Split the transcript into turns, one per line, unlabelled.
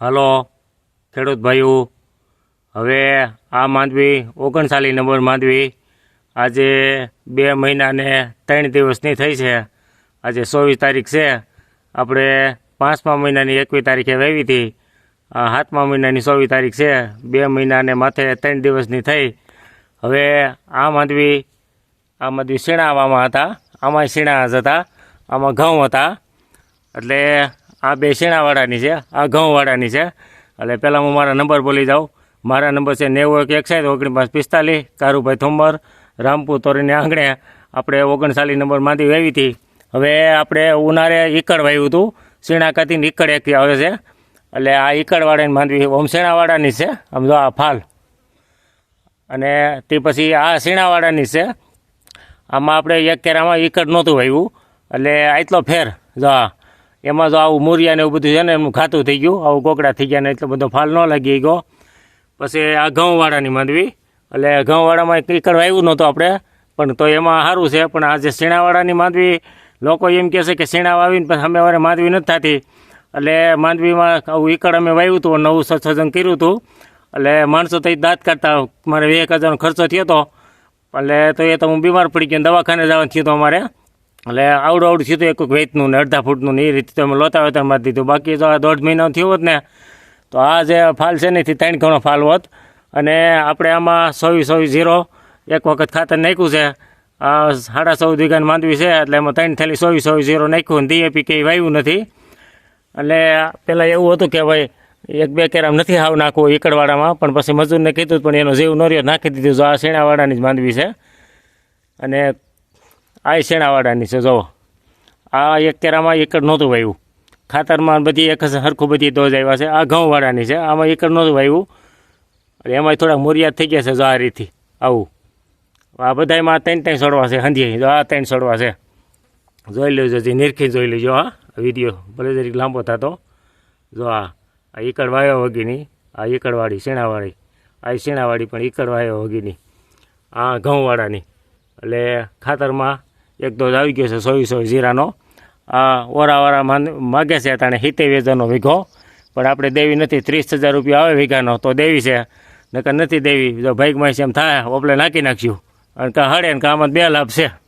Hello, ખેડૂત ભાઈઓ. હવે આ માંડવી ઓગણસાલી નંબર માંડવી આજે બે મહિનાને ત્રણ દિવસની થઈ છે. આજે ચોવીસ તારીખ છે. આપણે પાંચમા મહિનાની એકવીસ તારીખે વાવી હતી. આ સાતમા મહિનાની ચોવીસ તારીખ છે. બે મહિનાને માથે ત્રણ દિવસની થઈ. હવે આ માંડવી આ માંડવી શીણાવામાં હતા. આમાં શીણા જ હતા. આમાં ઘઉં હતા. એટલે આ બે શેણાવાળાની છે, આ ઘઉંવાળાની છે. એટલે પહેલાં હું મારા નંબર બોલી જાઉં. મારા નંબર છે નેવું એક એકસાઠ, ઓગણીસ પિસ્તાલીસ, કારુભાઈ થોમર રામપુર તોરીને આંગણે આપણે ઓગણસાલી નંબર માંદી વાવી હતી. હવે આપણે ઉનાળે ઈકડ વાવ્યું હતું. શીણાકાથી ઈકડ એક આવે છે. એટલે આ ઈકડવાળાની માંદવી ઓમ શેણાવાળાની છે. આમ જો આ ફાલ. અને તે પછી આ શીણાવાળાની છે. આમાં આપણે એક કેરામાં ઈકડ નહોતું વાવ્યું. એટલે આટલો ફેર. જો આ. એમાં તો આવું મોરિયા ને એવું બધું છે ને એમનું ખાતું થઈ ગયું, આવું કોકડા થઈ ગયા ને એટલો બધો ફાલ ન લાગી ગયો. પછી આ ઘઉંવાળાની માંડવી એટલે ઘઉંવાળામાં એક ઈકડ વાવ્યું નહોતું આપણે, પણ તો એમાં સારું છે, પણ આ જે શીણાવાળાની માંડવી લોકો એમ કહે છે કે શીણા વાવીને પછી અમે વારે માંડવી નથી થતી. એટલે માંડવીમાં આવું ઈકડ અમે વાવ્યું હતું નવું સત્સજન કર્યું હતું. એટલે માણસો તો દાંત કાઢતા, મારે એક હજારનો ખર્ચો થયો હતો એટલે તો એ તો હું બીમાર પડી ગયો દવાખાને જવાનું થયું હતું અમારે. એટલે આવડું આવડું થયું એક વેચનું ને અડધા ફૂટનું ને એ રીતે તમે લોતા વેતર મારી દીધું. બાકી જો આ દોઢ મહિનો થયો હોત ને, તો આ જે ફાલ છે ને ત્રણ ઘણો ફાલ હોત. અને આપણે આમાં ચોવીસ ચોવીસ ઝીરો એક વખત ખાતર નાખ્યું છે. આ સાડા સૌ વીઘાની માંડવી છે, એટલે એમાં ત્રણ થેલી સોવી ચોવીસ ઝીરો નાખ્યું ડીએપી કંઈ વાવ્યું નથી. એટલે પહેલાં એવું હતું કે ભાઈ, એક બે કેરામ નથી હાવ નાખવું એકડવાડામાં પણ પછી મજૂરને કીધું, પણ એનો જીવ નોર્યો નાખી દીધું. જો આ શેણાવાળાની જ માંડવી છે. અને આ શેણાવાળાની છે જો આ એક કેરામાં એકડ નહોતું વાવ્યું ખાતરમાં બધી એક સરખું બધી ડોઝ આવ્યા છે. આ ઘઉંવાળાની છે. આમાં એકડ નહોતું વાવ્યું એમાં થોડાક મોરિયાદ થઈ ગયા છે જો આ રીતથી આવું. આ બધામાં ત્રણ ત્રણ છોડવા છે હંધી જો આ ત્રણ છોડવા છે. જોઈ લેજો જે નિરખી જોઈ લેજો, હા. વીડિયો ભલે જરીક લાંબો થતો. જો આ આ એકડ વાયો વગીની, આ એકડવાળી શેણાવાળી. આ શેણાવાળી પણ એકડ વાયો વગીની. આ ઘઉંવાળાની. એટલે ખાતરમાં એક ડોઝ આવી ગયો છે સોવી સોય જીરાનો આ ઓરા માગે છે તાણે હિતે વેચાનો વીઘો. પણ આપણે દેવી નથી, ત્રીસ હજાર રૂપિયા આવે વીઘાનો, તો દેવી છે. નકર નથી દેવી. જો ભાઈક માહિતી એમ થાય, ઓપલે નાખી નાખ્યું અને કાં હળે ને કાં આમાં બે લાભ છે.